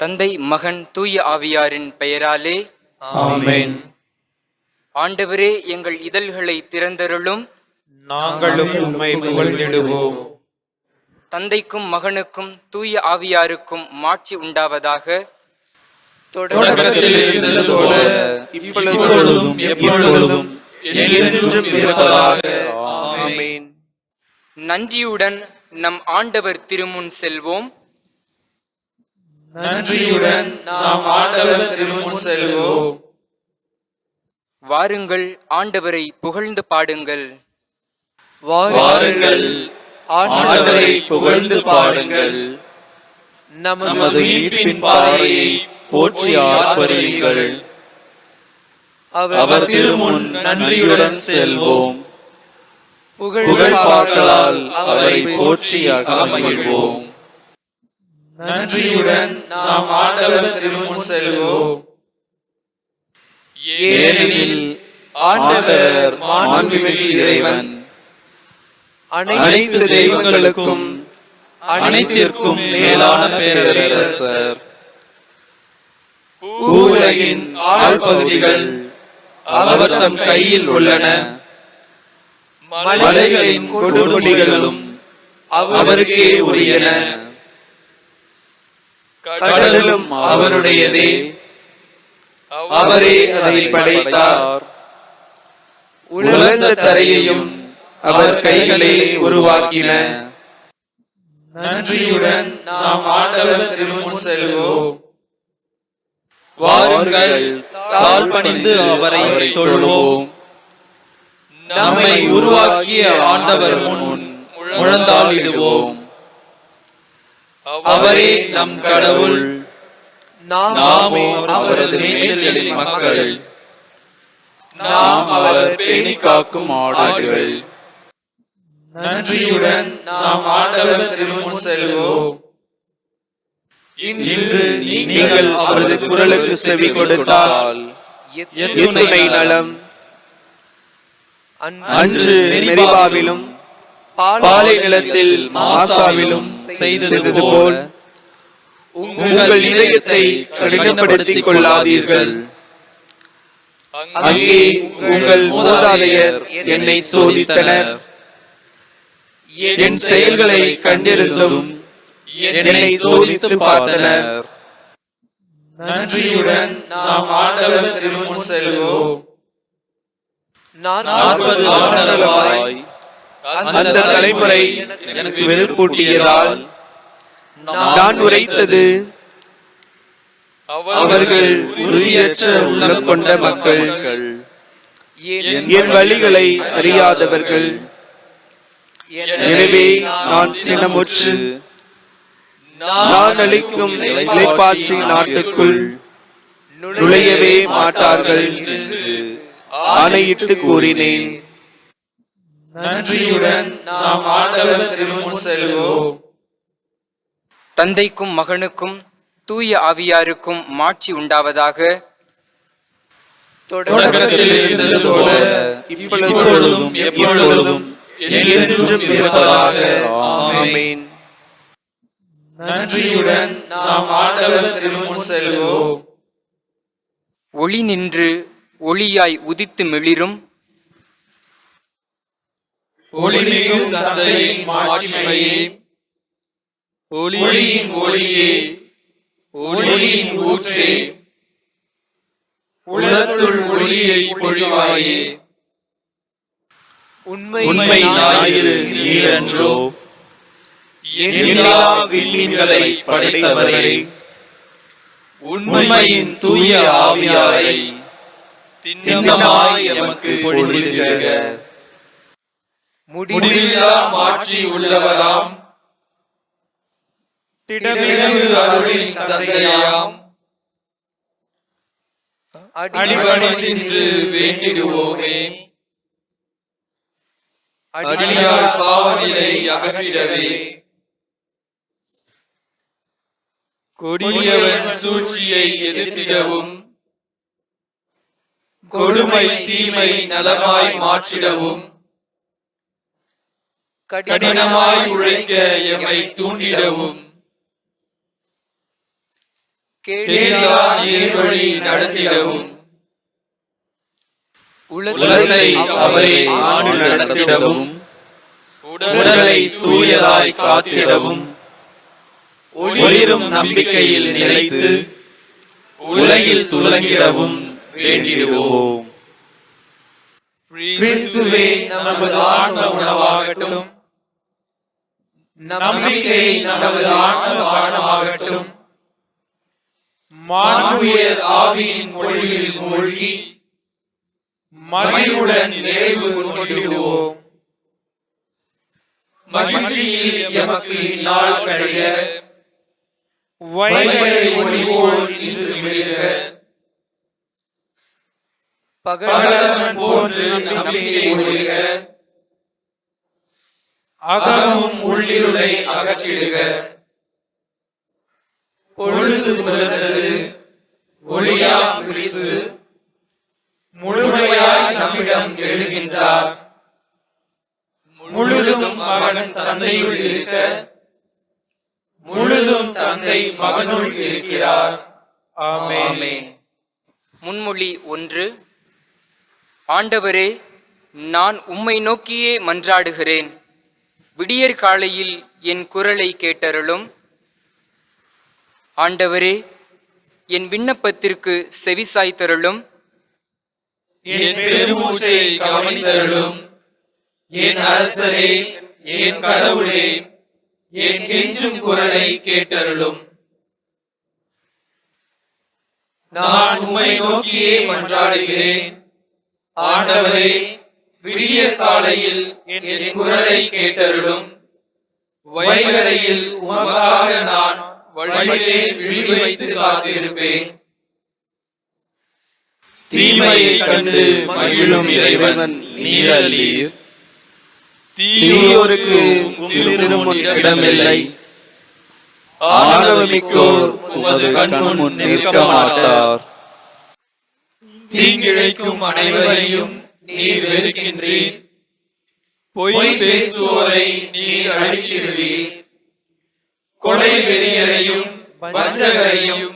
தந்தை மகன் தூய ஆவியாரின் பெயராலே ஆமென். ஆண்டவரே எங்கள் இதழ்களை திறந்தருளும். நாங்களும் உம்மை புகழ்ந்திடுவோம். தந்தைக்கும் மகனுக்கும் தூய ஆவியாருக்கும் மாட்சி உண்டாவதாக. தொடக்கத்தில் இருந்தது போல இப்பொழுதும் எப்பொழுதும் என்றென்றும் இருப்பதாக. ஆமென். நன்றியுடன் நம் ஆண்டவர் திருமுன் செல்வோம். நன்றியுடன் நாம் ஆண்டவர் திருமுன் செல்வோம். வாருங்கள் ஆண்டவரை புகழ்ந்து பாடுங்கள். வாருங்கள் ஆண்டவரை புகழ்ந்து பாடுங்கள். நமது மீட்பின் பாறையை போற்றி ஆர்ப்பரியுங்கள். அவர் திருமுன் நன்றியுடன் செல்வோம். புகழ் பாக்களால் அவரை போற்றி அகமகிழ்வோம் நன்றியுடன் நாம் ஆண்டவர் திருமுன் செல்வோம். ஏனெனில் ஆண்டவர் மாண்புமிகு இறைவன். அனைத்து தெய்வங்களுக்கும் அனைத்திற்கும் மேலான பேரரசர். பூவுலகின் ஆள் பகுதிகள் அவர் தம் கையில் உள்ளன. மலைகளின் கொடுமுடிகளும் அவருக்கே உரியன. கடலும் அவருடையதே அவரே அதை படைத்தார். உலர்ந்த தரையையும் அவர் கைகளே உருவாக்கின. நன்றியுடன் நாம் ஆண்டவர் திருமுன் செல்வோம். வாருங்கள் தாழ் பணிந்து அவரை தொழுவோம். நம்மை உருவாக்கிய ஆண்டவர் முன் முழந்தாளிடுவோம் அவரே நம் கடவுள். நாமோ அவரது மேய்ச்சலின் மக்கள். நாம் அவர் பேணி காக்கும் ஆடுகள். நன்றியுடன் நாம் ஆண்டவர் திருமுன் செல்வோம். இன்று நீங்கள் அவரது குரலுக்கு செவி கொடுத்தால் எத்துணை நலம். அன்று மெரிபாவிலும் பாலை நிலத்தில் மாசாவிலும் செய்தது போல் உங்கள் இதயத்தை கடினப்படுத்திக் கொள்ளாதீர்கள். அங்கே உங்கள் மூதாதையர் என்னை சோதித்தனர். என் செயல்களை கண்டிருந்தும் என்னை சோதித்து பார்த்தனர். நன்றியுடன் நாம் ஆண்டவர் திருமுன் செல்வோம். நாற்பது ஆண்டுகளாய் அந்த தலைமுறை எனக்கு வெறுப்பூட்டியதால் நான் உரைத்தது. அவர்கள் உறுதியற்ற உள்ளம் கொண்ட மக்கள். என் வழிகளை அறியாதவர்கள். எனவே நான் சினமுற்று. நான் அளிக்கும் இலைப்பாற்றி நாட்டுக்குள் நுழையவே மாட்டார்கள் ஆணையிட்டு கூறினேன். நன்றியுடன் நாம் ஆண்டவர் திருமுன் செல்வோம். தந்தைக்கும் மகனுக்கும் தூய ஆவியாருக்கும் மாட்சி உண்டாவதாக தொடக்கத்தில் இருந்தது போல இப்பொழுதும் எப்பொழுதும் என்றென்றும் இருப்பதாக. ஆமென். நன்றியுடன் நாம் ஆண்டவர் திருமுன் செல்வோம். ஒளி நின்று ஒளியாய் உதித்து மிளிரும் ஒளிமிகும் தந்தையின் மாட்சிமையே. ஒளியின் ஒளியே. ஒளியின் ஊற்றே. உலத்துள் ஒளியை பொழிவாயே. உண்மை ஞாயிறு நீரன்றோ. எண்ணிலா விண்மீன்களை படைத்தவரே. உண்மையின் தூய ஆவியாரை. திண்ணமாய் எமக்கு பொழிந்திருக முடிவில்லா மாட்சி உள்ளவராம். திடமிகு அருளின் தந்தையாம். அடிபணிந்து வேண்டிடுவோமே. அடியார் பாவநிலை அகற்றிடவே. கொடியவன் சூழ்ச்சியை எதிர்த்திடவும். கொடுமை தீமை நலமாய் மாற்றிடவும். கடினமாய் உழைக்க எம்மை தூண்டிடவும். நேர்வழி நடத்திடவும். உலகை அவரே ஆண்டு நடத்திடவும். உடலை தூயதாய் காத்திடவும். ஒளிரும் நம்பிக்கையில் நிலைத்து உலகில் துலங்கிடவும் வேண்டிடுவோம். கிறிஸ்துவே நமது ஆன்ம உணவாகட்டும். நம்பிக்கை நமது ஆன்ம பானமாகட்டும். மானுயர் ஆவியின் பொழிவில் மூழ்கி மகிழ்வுடன் நிறைவு கொண்டிடுவோம். மகிழ்ச்சியில் எமக்கு இந்நாள் கடைய வைகரை ஒளிவோர் இன்று மிளிர பகலவன் போன்று நம்பிக்கை ஒளிக அகமும் உள்ளிருளை அகற்றிடுக. பொழுது புலர்ந்தது ஒளியா கிறிஸ்து முழுமையாய் நம்மிடம் எழுகின்றார். முழுதும் மகன் தந்தையுள் இருக்க முழுதும் தந்தை மகனுள் இருக்கிறார். ஆமென். முன்மொழி ஒன்று ஆண்டவரே நான் உம்மை நோக்கியே மன்றாடுகிறேன். விடியற் காலையில் என் குரலை கேட்டருளும். ஆண்டவரே என் விண்ணப்பத்திற்கு செவிசாய்த்தருளும் என் பெருமூச்சை கவனித்தருளும் என் அரசரே என் கடவுளே என் கெஞ்சும் குரலை கேட்டருளும். நான் உம்மை நோக்கியே மன்றாடுகிறேன். ஆண்டவரே விடிய காலையில் என் குரலை கேட்டருளும். வைகரையில் உமக்காக நான் வழியிலே விழி வைத்து காத்திருப்பேன். தீமையை கண்டு மகிழும் இறைவன் நீரல்லீர். தீயோருக்கு திருமுன் இடமில்லை. ஆணவமிக்கோர் உமது கண்முன் நிற்க மாட்டார் தீங்கிழைக்கும் அனைவரையும் நீர் வெறுக்கின்றீர். பொய் பேசுவோரை நீர் அழித்திடுவீர். கொலை வெறியரையும் வஞ்சகரையும்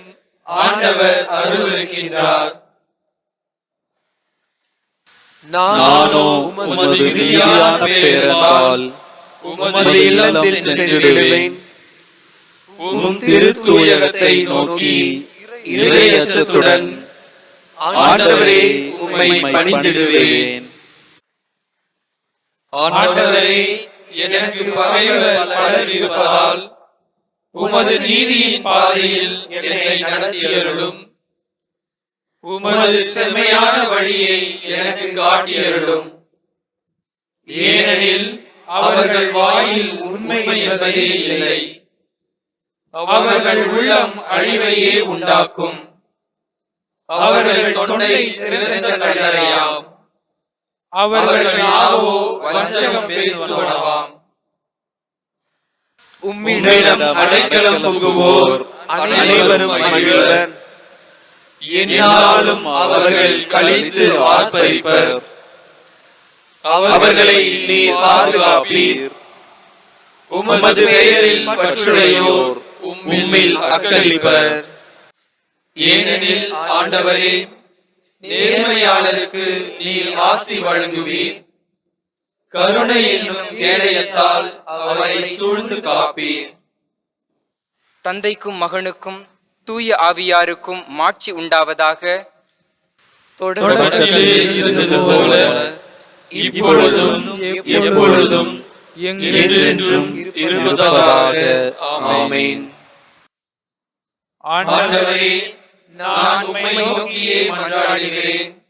ஆண்டவர் அருளிருக்கின்றார் நானோ உமது மிகுதியான பேரன்பால் உமது இல்லத்தில் சென்றிடுவேன். உம் திருத்தூயகத்தை நோக்கி இறையச்சத்துடன் ஆண்டவரே உம்மை பணிந்திடுவேன். ஆண்டவரே எனக்கு பகைவர் பலர் இருப்பதால் உமது நீதியின் பாதையில் என்னை நடத்தியருளும். உமது செம்மையான வழியை எனக்கு காட்டியருளும். ஏனெனில் அவர்கள் வாயில் உண்மை என்பதே இல்லை. அவர்கள் உள்ளம் அழிவையே உண்டாக்கும். அவர்கள் தொண்டை திறந்த கல்லறையாம். அவர்கள் நாவோ வஞ்சகம் பேசுவனவாம். உம்மிடம் அடைக்கலம் அனைவரும் மகிழ்வர் என்னாலும் அவர்கள் கழித்து ஆர்ப்பரிப்பர். அவர்களை நீர் பாதுகாப்பீர். உமது பெயரில் பற்றுடையோர் உம்மில் அக்களிப்பர் ஏனெனில் ஆண்டவரே நேர்மையாளருக்கு நீர் ஆசி வழங்குவீர். கருணை என்னும் கேடயத்தால் அவரை சூழ்ந்து காப்பீர். தந்தைக்கும் மகனுக்கும் தூய ஆவியாருக்கும் மாட்சி உண்டாவதாக தொடக்கத்திலே இருந்தது போல இப்பொழுதும் எப்பொழுதும் என்றென்றும் இருப்பதாக. ஆமென். ஆண்டவரே நான் உம்மை நோக்கியே மன்றாடுகிறேன்.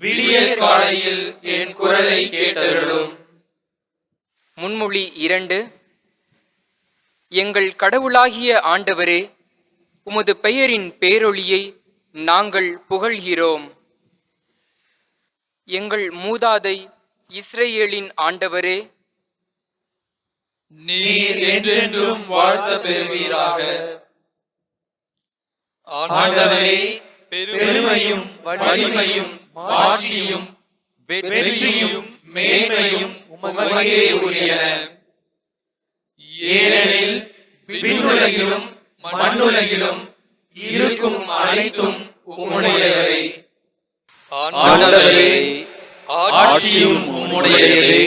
விடிய காலையில் என் குரலை கேட்டருளும். முன்மொழி இரண்டு. எங்கள் கடவுளாகிய ஆண்டவரே உமது பெயரின் பேரொளியை நாங்கள் புகழ்கிறோம். எங்கள் மூதாதை இஸ்ரேலின் ஆண்டவரே நீர் என்றென்றும் வாழ்த்த பெறுவீராக. ஆண்டவரே பெருமையும் வலிமையும் மாட்சியும் வெற்றியும் மேன்மையும் உமக்கே உரியன ஏனெனில் விண்ணுலகிலும் மண்ணுலகிலும் இருக்கும் அனைத்தும் உம்முடையவரே ஆண்டவரே ஆட்சியும் உம்முடையதே.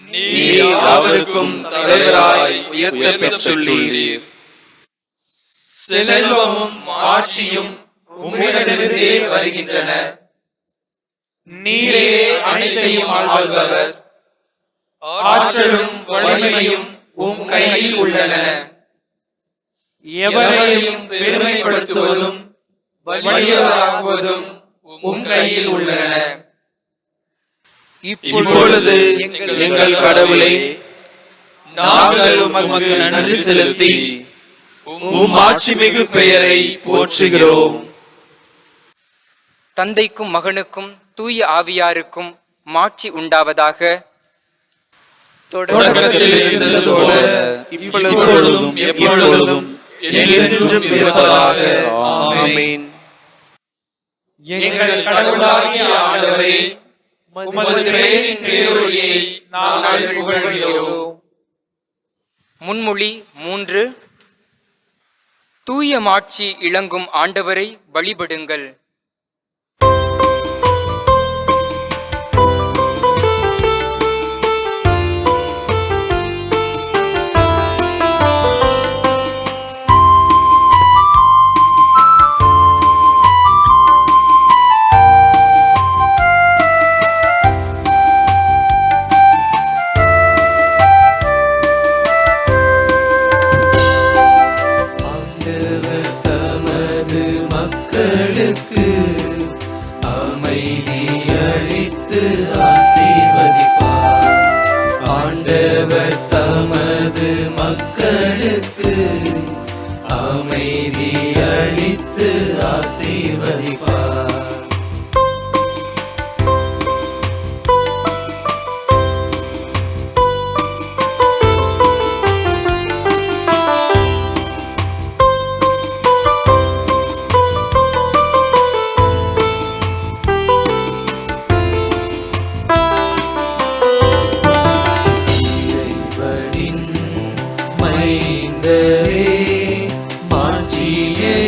நீர் அவருக்கும் தலைவராய் உயர்த்த பெற்றுள்ளீர் செல்வமும் ஆட்சியும் உம்மிடமிருந்தே வருகின்றன. நீரே அனைத்தையும் ஆள்பவர். ஆற்றலும் வலிமையும் உம் கையில் உள்ளன. எவரையும் பெருமைப்படுத்துவதும் வலியதாக்குவதும் உம் கையில் உள்ளன. இப்பொழுது எங்கள் கடவுளே நாங்கள் உமக்கு நன்றி செலுத்தி உம் ஆட்சிமிகு பெயரை போற்றுகிறோம். தந்தைக்கும் மகனுக்கும் தூய ஆவியாருக்கும் மாட்சி உண்டாவதாக. தொடக்கத்தில் இருந்தது போல இப்பொழுதும் எப்பொழுதும் என்றென்றும் இருப்பதாக. ஆமென். எங்கள் கடவுளாகிய ஆண்டவரே உமது பெயரின் பேரொழியை நாங்கள் புகழ்கிறோம். முன்மொழி மூன்று. தூய மாட்சி இளங்கும் ஆண்டவரை வழிபடுங்கள்.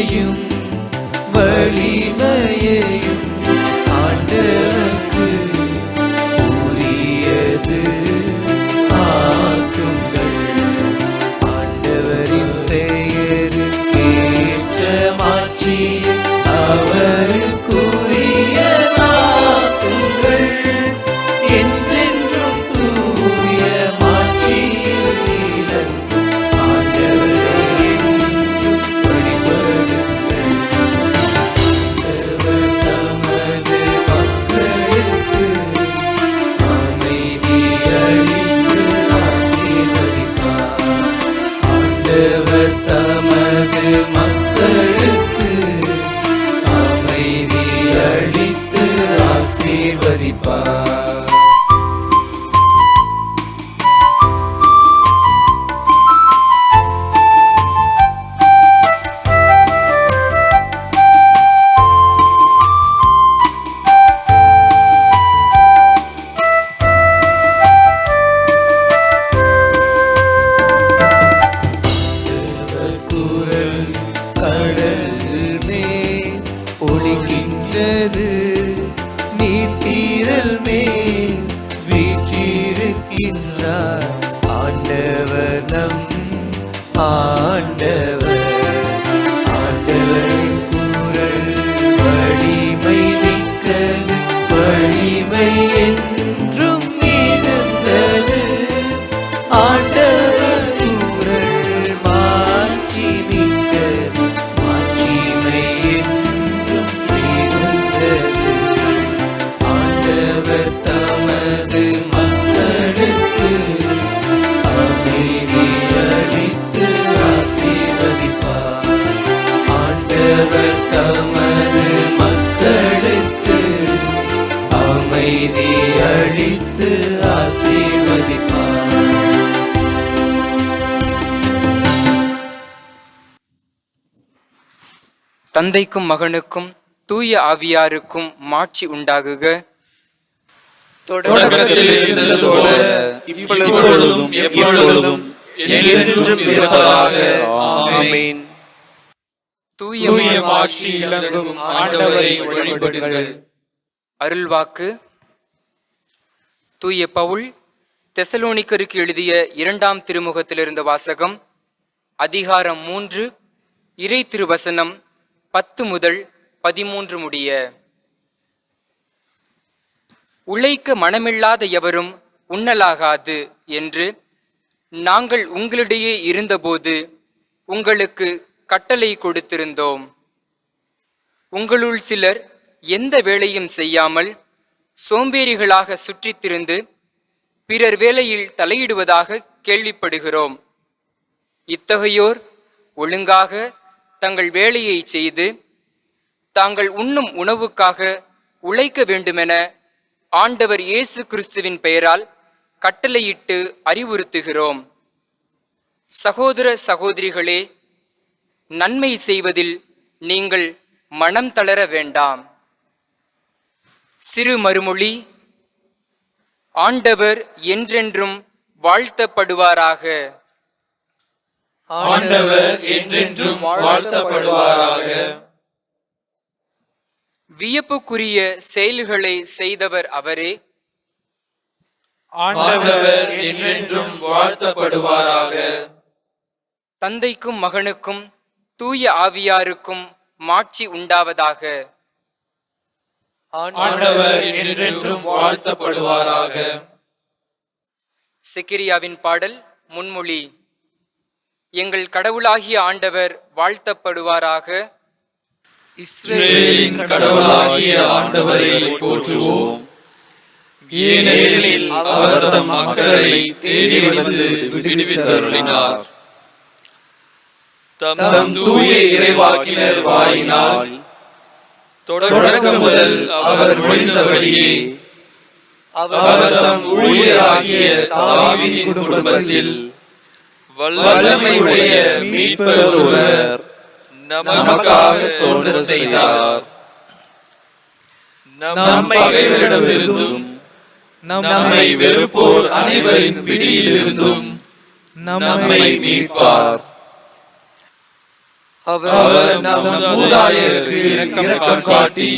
மாட்சியையும் வலிமையையும் தந்தைக்கும் மகனுக்கும் தூய ஆவியாருக்கும் மாட்சி உண்டாகுக. தொடக்கத்தில் இருந்தது போல இப்பொழுதும் எப்பொழுதும் என்றென்றும் இருப்பதாக. ஆமென். தூய தூய மாட்சி மாட்சி இலங்கும் ஆண்டவரை வழிபடுங்கள். அருள்வாக்கு. தூய பவுல் தெசலோனிக்கருக்கு எழுதிய இரண்டாம் திருமுகத்திலிருந்த வாசகம் அதிகாரம் மூன்று இறை திருவசனம் பத்து முதல் பதிமூன்று முடிய. உழைக்க மனமில்லாத எவரும் உண்ணலாகாது என்று நாங்கள் உங்களிடையே இருந்தபோது உங்களுக்கு கட்டளை கொடுத்திருந்தோம். உங்களுள் சிலர் எந்த வேலையும் செய்யாமல் சோம்பேறிகளாக சுற்றித்திருந்து பிறர் வேலையில் தலையிடுவதாக கேள்விப்படுகிறோம். இத்தகையோர் ஒழுங்காக தங்கள் வேலையை செய்து தாங்கள் உண்ணும் உணவுக்காக உழைக்க வேண்டுமென ஆண்டவர் இயேசு கிறிஸ்துவின் பெயரால் கட்டளையிட்டு அறிவுறுத்துகிறோம். சகோதர சகோதரிகளே நன்மை செய்வதில் நீங்கள் மனம் தளர வேண்டாம். சிறு மறுமொழி ஆண்டவர் என்றென்றும் வாழ்த்தப்படுவாராக. ஆண்டவர் என்றென்றும் வாழ்த்தப்படுவாராக. வியப்புக்குரிய செயல்களை செய்தவர் அவரே. ஆண்டவர் என்றென்றும் வாழ்த்தப்படுவாராக. தந்தைக்கும் மகனுக்கும் தூய ஆவியாருக்கும் மாட்சி உண்டாவதாக. ஆண்டவர் என்றென்றும் வாழ்த்தப்படுவாராக. செக்கிரியாவின் பாடல் முன்மொழி. எங்கள் கடவுளாகிய ஆண்டவர் வாழ்த்தப்படுவாராக. இஸ்ரேலின் கடவுளாகிய ஆண்டவரை போற்றுவோம். ஏனெனில் அவர் தம் மக்களை தேடி வந்து விடுவித்தருளினார். தம் தூய இறைவாக்கினர் வாயினால் தொடக்கம் முதல் அவர் மொழிந்தபடியே அவர் தம் ஊழியராகிய தாவியின் குடும்பத்தில் வல்லமையுடைய மீட்பர் ஒருவர் நமக்காக தோன்ற செய்தார். நம் பகைவரிடமிருந்தும் நம்மை வெறுப்போர் அனைவரின் பிடியிலிருந்தும் நம்மை மீட்பார். அவர் நம் மூதாதையருக்கு இரக்கம் காட்டி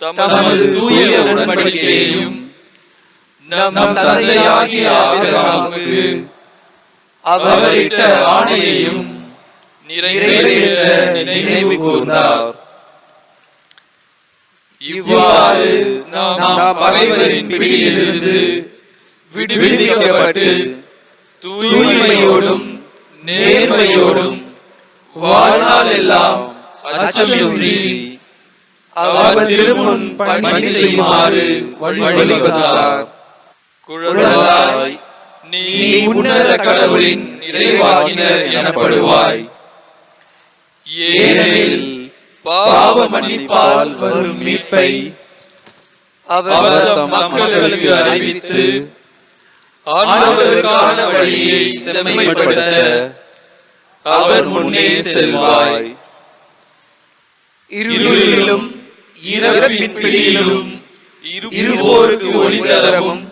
தமது தூய உடன்படிக்கையையும் நம் தந்தையாகிய ஆபிரகாமுக்கு அவரிட்ட ஆணையையும் நிறைவேற்ற நினைவு கூர்ந்தார். இவ்வாறு நாம் பகைவரின் பிடியிலிருந்து விடுவிக்கப்பட்டு தூய்மையோடும் நேர்மையோடும் வாழ்நாள் எல்லாம் அச்சமின்றி அவர் திருமுன் பணி செய்யுமாறு வழிவகுத்தார் குழந்தாய் நீ உன்னத கடவுளின் நிறைவாகினர் எனப்படுவாய். ஏனெனில் பாவ மன்னிப்பால் வரும் மீட்பை அவர் மக்களுக்கு அறிவித்து ஆண்டவருக்கான வழியை செம்மைப்படுத்த அவர் முன்னே செல்வாய். இருளிலும் இறப்பின் பிடியிலும் இருப்போருக்கு ஒளி தரவும்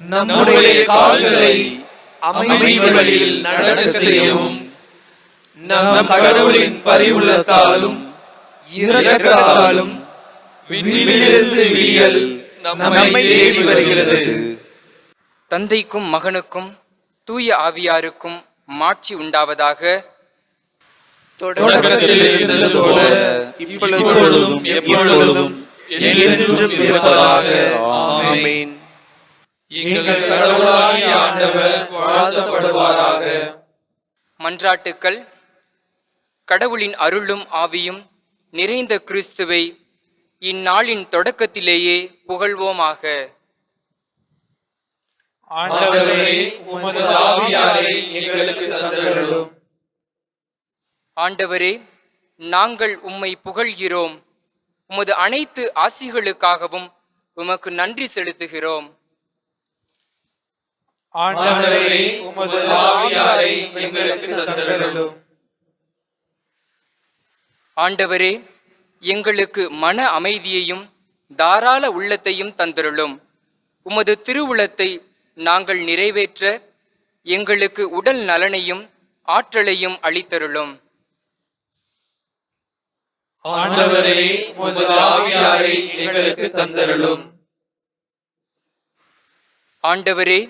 நம்முடைய கால்களை அமைதி வழியில் நடக்க செய்யவும். நம் கடவுளின் பரிவுள்ளத்தாலும் இரக்கத்தாலும் விண்ணிலிருந்து விடியல் நம்மை தேடி வருகிறது. தந்தைக்கும் மகனுக்கும் தூய ஆவியாருக்கும் மாட்சி உண்டாவதாக தொடக்கத்தில் இருந்தது போல இப்பொழுதும் எப்பொழுதும் என்றென்றும் இருப்பதாக. ஆமென். எங்கள் ஆண்டவர் வாழ்த்தப்படுவாராக. மன்றாட்டுக்கள் கடவுளின் அருளும் ஆவியும் நிறைந்த கிறிஸ்துவை இந்நாளின் தொடக்கத்திலேயே புகழ்வோமாக. ஆண்டவரே உமது ஆவியாரை எங்களுக்கு தந்தருளும். ஆண்டவரே நாங்கள் உம்மை புகழ்கிறோம். உமது அனைத்து ஆசிகளுக்காகவும் உமக்கு நன்றி செலுத்துகிறோம். ஆண்டவரே உமது ஆவியாரை எங்களுக்கு தந்தருளும். ஆண்டவரே எங்களுக்கு மன அமைதியையும் தாராள உள்ளத்தையும் தந்தருளும். உமது திருவுளத்தை நாங்கள் நிறைவேற்ற எங்களுக்கு உடல் நலனையும் ஆற்றலையும் அளித்தருளும். ஆண்டவரே உமது ஆவியாரை எங்களுக்கு தந்தருளும். ஆண்டவரே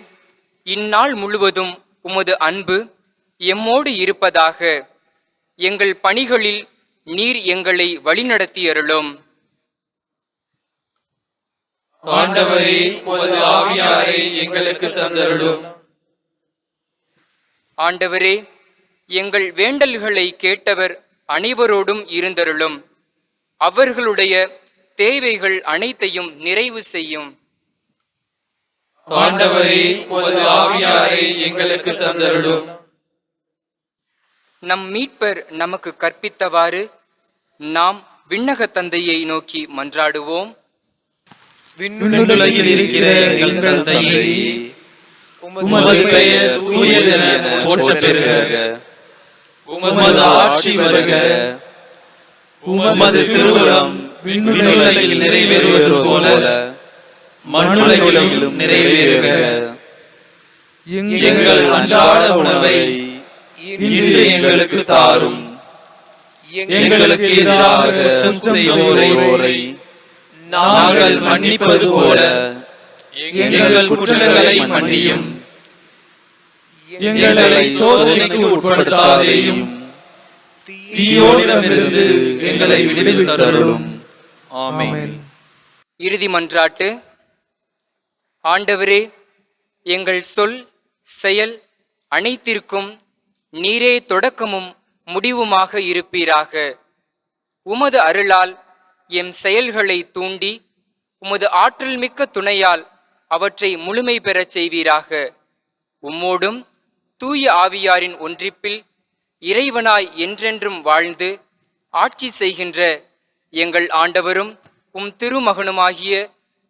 இந்நாள் முழுவதும் உமது அன்பு எம்மோடு இருப்பதாக. எங்கள் பணிகளில் நீர் எங்களை வழிநடத்தியருளும். ஆண்டவரே உமது ஆவியாரை எங்களுக்கு தந்தருளும். ஆண்டவரே எங்கள் வேண்டல்களை கேட்டவர் அனைவரோடும் இருந்தருளும். அவர்களுடைய தேவைகள் அனைத்தையும் நிறைவு செய்யும். ஆண்டவரே உமது ஆவியாரை எங்களுக்கு தந்தருளும். நம் மீட்பர் நமக்கு கற்பித்தவாறு நாம் விண்ணக தந்தையை நோக்கி மன்றாடுவோம். விண்ணுலகில் இருக்கிற எங்கள் தந்தையே உமது பெயர் தூயதென போற்றப் பெறுக உமது ஆட்சி வருக. உமது திருவுளம் விண்ணுலகில் நிறைவேறுவது போல. மண்ணுலகிலும் நிறைவேறுக. எங்கள் அன்றாட உணவை இன்று எங்களுக்கு தாரும். எங்களுக்கு எதிராக குற்றம் செய்வோரை. நாங்கள் மன்னிப்பது போல எங்கள் குற்றங்களை மன்னியும். எங்களை சோதனைக்கு உட்படுத்தாதேயும். தீயோனிடமிருந்து எங்களை விடுவித்தருளும் ஆமென். இறுதி மன்றாட்டு. ஆண்டவரே எங்கள் சொல் செயல் அனைத்திற்கும் நீரே தொடக்கமும் முடிவுமாக இருப்பீராக. உமது அருளால் எம் செயல்களை தூண்டி உமது ஆற்றல் மிக்க துணையால் அவற்றை முழுமை பெறச் செய்வீராக. உம்மோடும் தூய ஆவியாரின் ஒன்றிப்பில் இறைவனாய் என்றென்றும் வாழ்ந்து ஆட்சி செய்கின்ற எங்கள் ஆண்டவரும் உம் திருமகனுமாகிய